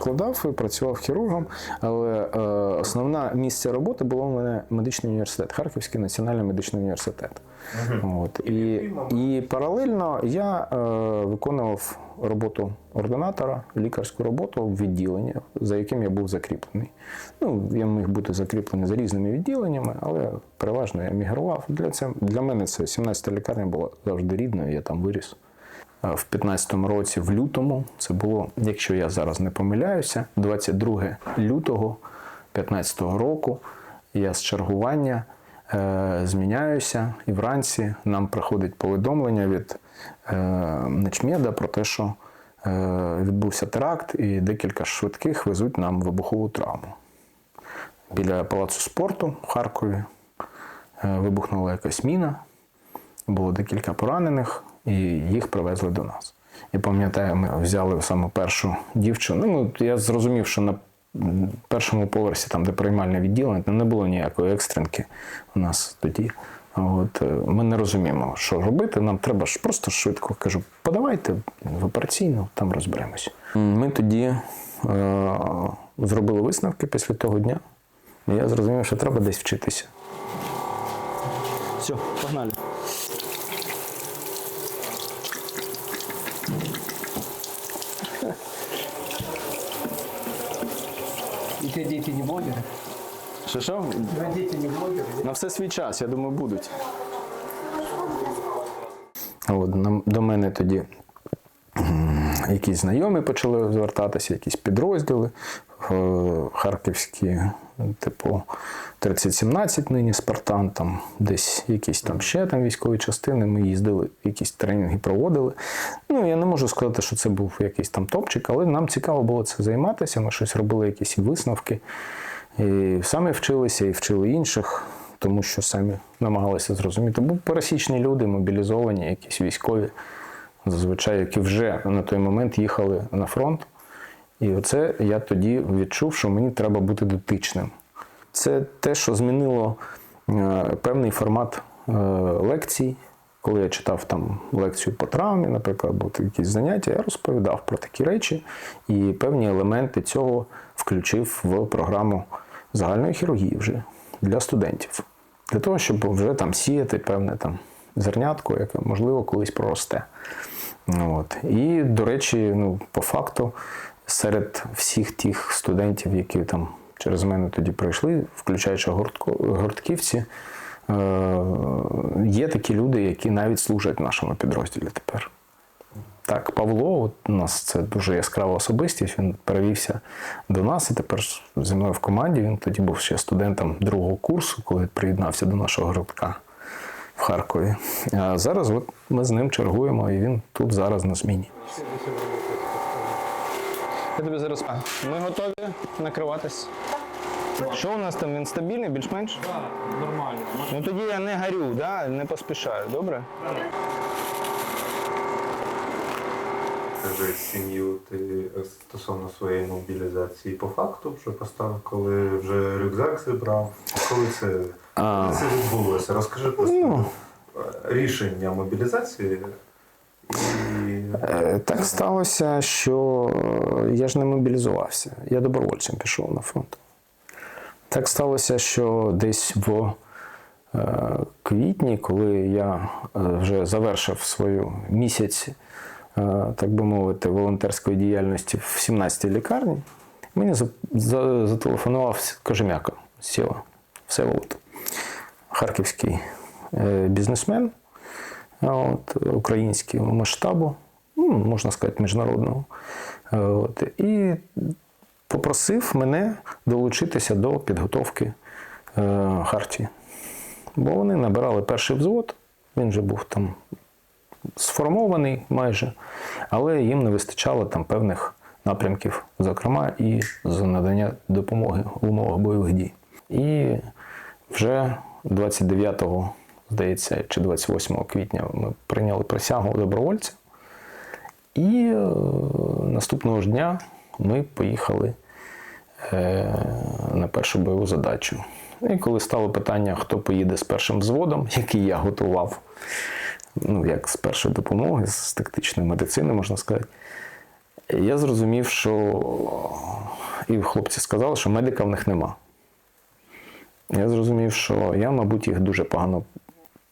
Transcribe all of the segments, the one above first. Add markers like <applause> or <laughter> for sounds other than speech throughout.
викладав і працював хірургом, але е, основне місце роботи було у мене медичний університет, Харківський національний медичний університет. От. І, і паралельно я е, виконував роботу ординатора, лікарську роботу в відділенні, за яким я був закріплений. Ну, я міг бути закріплений за різними відділеннями, але переважно я мігрував. Для, це, для мене це 17-та лікарня була завжди рідною, я там виріс. В 15-му році, в лютому, це було, якщо я зараз не помиляюся, 22 лютого 15-го року я з чергування е, зміняюся, і вранці нам приходить повідомлення від е, Нечмєда про те, що е, відбувся теракт, і декілька швидких везуть нам вибухову травму. Біля палацу спорту в Харкові е, вибухнула якась міна, було декілька поранених, і їх привезли до нас. І пам'ятаю, ми взяли саме першу дівчину. Ну, я зрозумів, що на першому поверсі, там, де приймальне відділення, не було ніякої екстренки у нас тоді. От, е, ми не розуміємо, що робити. Нам треба ж просто швидко кажу, подавайте в операційну, там розберемось. Ми тоді е, зробили висновки після того дня. І я зрозумів, що треба десь вчитися. Все, погнали. И те дети не блогеры? Що що? Твои дети не блогеры? На все свій час, я думаю, будуть. От, нам- до мене тоді м, якісь знайомі почали звертатися, якісь підрозділи е, харківські, типу 3017 нині Спартан, там десь якісь там ще там військові частини. Ми їздили, якісь тренінги проводили. Ну, я не можу сказати, що це був якийсь там топчик, але нам цікаво було це займатися. Ми щось робили, якісь висновки. І самі вчилися і вчили інших, тому що самі намагалися зрозуміти. Бо пересічні люди, мобілізовані, якісь військові, зазвичай, які вже на той момент їхали на фронт. І оце я тоді відчув, що мені треба бути дотичним. Це те, що змінило е, певний формат е, лекцій. Коли я читав там лекцію по травмі, наприклад, або якісь заняття, я розповідав про такі речі і певні елементи цього включив в програму загальної хірургії вже для студентів. Для того, щоб вже там сіяти певне там зернятко, яке можливо колись проросте. От. І, до речі, ну, по факту, серед всіх тих студентів, які там через мене тоді пройшли, включаючи гуртківці, е, є такі люди, які навіть служать в нашому підрозділі тепер. Так, Павло, от у нас це дуже яскрава особистість. Він перевівся до нас і тепер зі мною в команді. Він тоді був ще студентом другого курсу, коли приєднався до нашого гуртка в Харкові. А зараз от ми з ним чергуємо, і він тут зараз на зміні. Я тобі зараз. Ми готові накриватись. Що у нас там? Він стабільний, більш-менш? Да, нормально. Ну тоді я не горю, да? не поспішаю, добре? Скажи сім'ю ти е, стосовно своєї мобілізації по факту вже поставив, коли вже рюкзак зібрав. Коли це, коли це відбулося? Розкажи просто е, рішення мобілізації Так сталося, що е, я ж не мобілізувався. Я добровольцем пішов на фронт. Так сталося, що десь в е, квітні, коли я е, вже завершив свою місяць, е, так би мовити, волонтерської діяльності в 17-й лікарні, мені за- за- зателефонував Кожем'яка з села Всеволод, харківський е, бізнесмен от, українського масштабу, можна сказати, міжнародного. Е, От, і попросив мене долучитися до підготовки е, Хартії. Бо вони набирали перший взвод, він вже був там сформований майже, але їм не вистачало там певних напрямків, зокрема, і з надання допомоги в умовах бойових дій. І вже 29 здається, чи 28 квітня ми прийняли присягу добровольця. І е, наступного ж дня ми поїхали е, на першу бойову задачу. І коли стало питання, хто поїде з першим взводом, <laughs> який я готував, ну, як з першої допомоги, з тактичної медицини, можна сказати, я зрозумів, що і хлопці сказали, що медика в них нема. Я зрозумів, що я, мабуть, їх дуже погано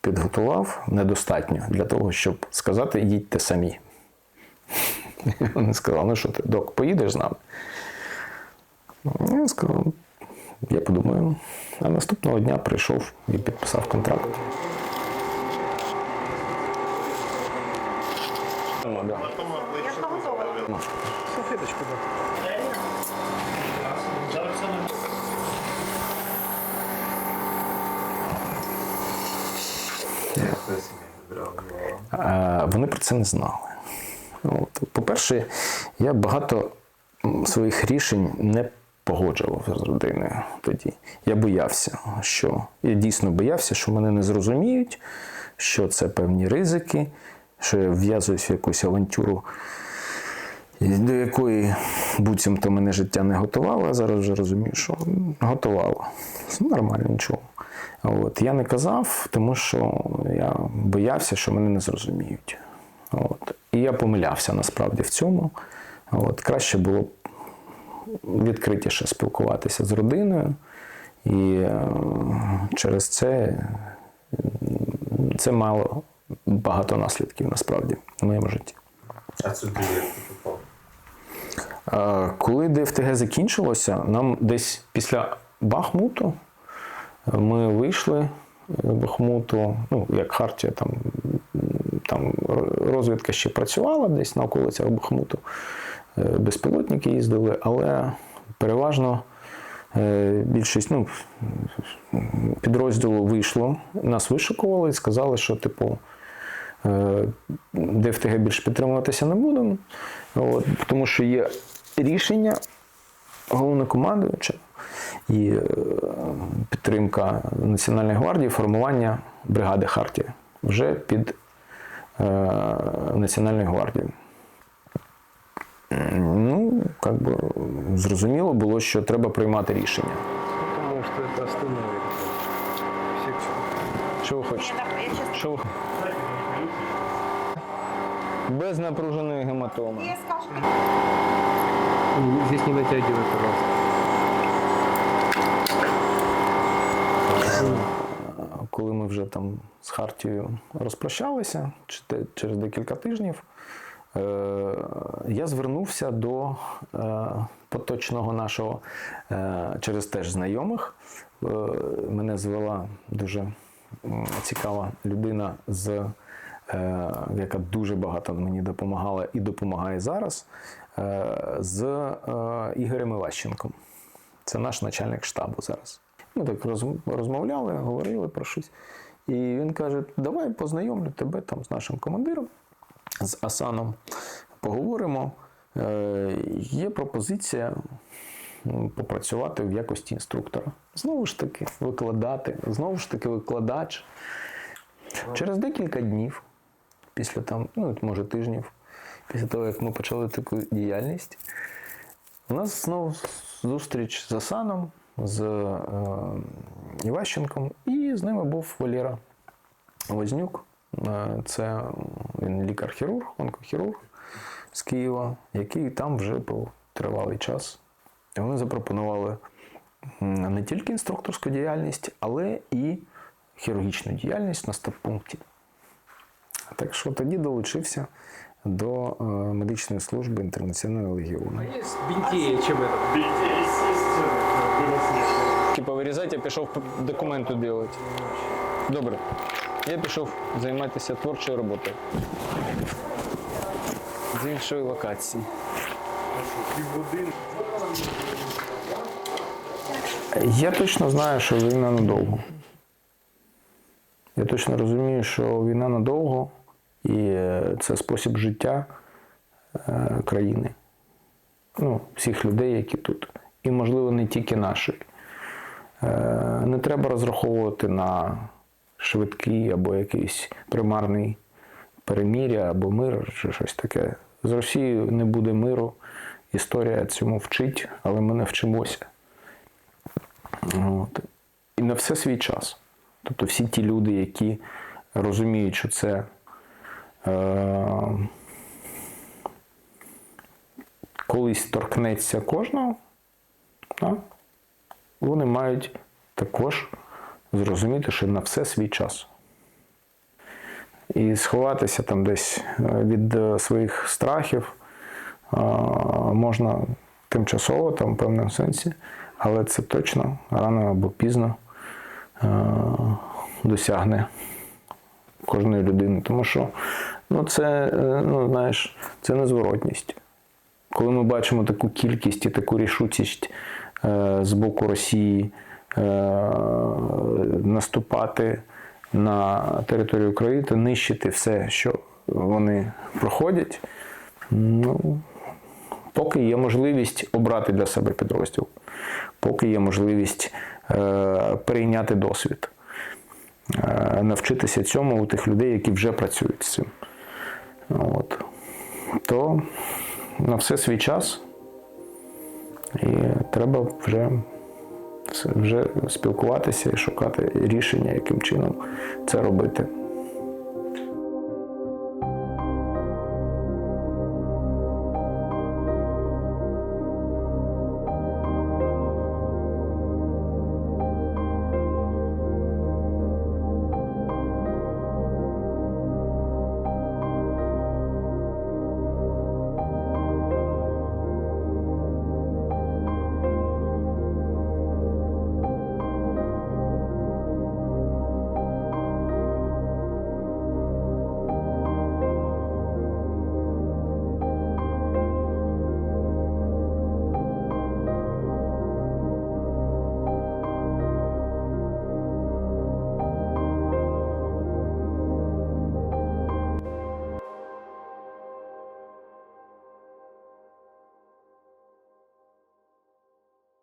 підготував, недостатньо для того, щоб сказати, їдьте самі. <laughs> Вони сказали, ну що ти, док, поїдеш з нами? Я сказав, я подумаю. А наступного дня прийшов і підписав контракт. Ну, да. Салфеточку да. Як це сім'я відреагувала? А, Вони про це не знали. От. По-перше, я багато своїх рішень не погоджував з родиною тоді. Я боявся, що я дійсно боявся, що мене не зрозуміють, що це певні ризики, що я вв'язуюсь в якусь авантюру, до якої буцімто мене життя не готувало, а зараз вже розумію, що готувало. Це Нормально, нічого. От. Я не казав, тому що я боявся, що мене не зрозуміють. От. І я помилявся насправді в цьому. От. Краще було б відкритіше спілкуватися з родиною. І е, через це це мало багато наслідків насправді в моєму житті. А ти попав? Е, Коли ДФТГ закінчилося, нам десь після Бахмуту е, ми вийшли Бахмуту, ну, як Хартія, там, там розвідка ще працювала десь на околицях Бахмуту. Е, Безпілотники їздили, але переважно е, більшість ну, підрозділу вийшло, нас вишукували і сказали, що, типу, е, ДФТГ більше підтримуватися не будемо, тому що є рішення головнокомандуюча і підтримка Національної гвардії, формування бригади Хартія вже під е, Національною гвардією. Ну, як би зрозуміло було, що треба приймати рішення. Потому что это остановит. Що ви хочете? Що ви... Без напруженої гематоми. Скажу. Здесь не натягивай, пожалуйста. Коли ми вже там з Хартією розпрощалися через декілька тижнів, е, я звернувся до е, поточного нашого е, через теж знайомих. Мене звела дуже цікава людина, з, яка дуже багато мені допомагала і допомагає зараз, з Ігорем Іващенком. Це наш начальник штабу зараз. Ми так розмовляли, говорили про щось. І він каже: давай познайомлю тебе там з нашим командиром, з Асаном. Поговоримо. Е, є пропозиція попрацювати в якості інструктора. Знову ж таки, викладати, знову ж таки, викладач. Через декілька днів, після там, ну, може тижнів, після того, як ми почали таку діяльність, у нас знову зустріч з Асаном, з е, Іващенком, і з ними був Валера Вознюк. Е, Це він лікар-хірург, онкохірург з Києва, який там вже був тривалий час. І вони запропонували не тільки інструкторську діяльність, але і хірургічну діяльність на стаб-пункті. Так що тоді долучився до е, медичної служби інтернаціонального легіону. Есть бинтее, чем это. Типа вирізати, я пішов документи робити. Добре. Я пішов займатися творчою роботою. З іншої локації. Я точно знаю, що війна надовго. Я точно розумію, що війна надовго, і це спосіб життя е, країни. Ну, всіх людей, які тут. І, можливо, не тільки нашої. Е, Не треба розраховувати на швидкий або якийсь примарний переміря або мир, чи щось таке. З Росією не буде миру. Історія цьому вчить, але ми не вчимося. От. І на все свій час. Тобто всі ті люди, які розуміють, що це е, колись торкнеться кожного, да, вони мають також зрозуміти, що на все свій час. І сховатися там десь е, від е, своїх страхів е, можна тимчасово, там, в певному сенсі, але це точно рано або пізно досягне кожної людини. Тому що ну, це, ну, знаєш, це незворотність. Коли ми бачимо таку кількість і таку рішучість з боку Росії е, наступати на територію України нищити все, що вони проходять, ну, поки є можливість обрати для себе підрозділ, поки є можливість е, перейняти досвід, е, навчитися цьому у тих людей, які вже працюють з цим. От. То на все свій час. І треба вже, вже спілкуватися і шукати рішення, яким чином це робити.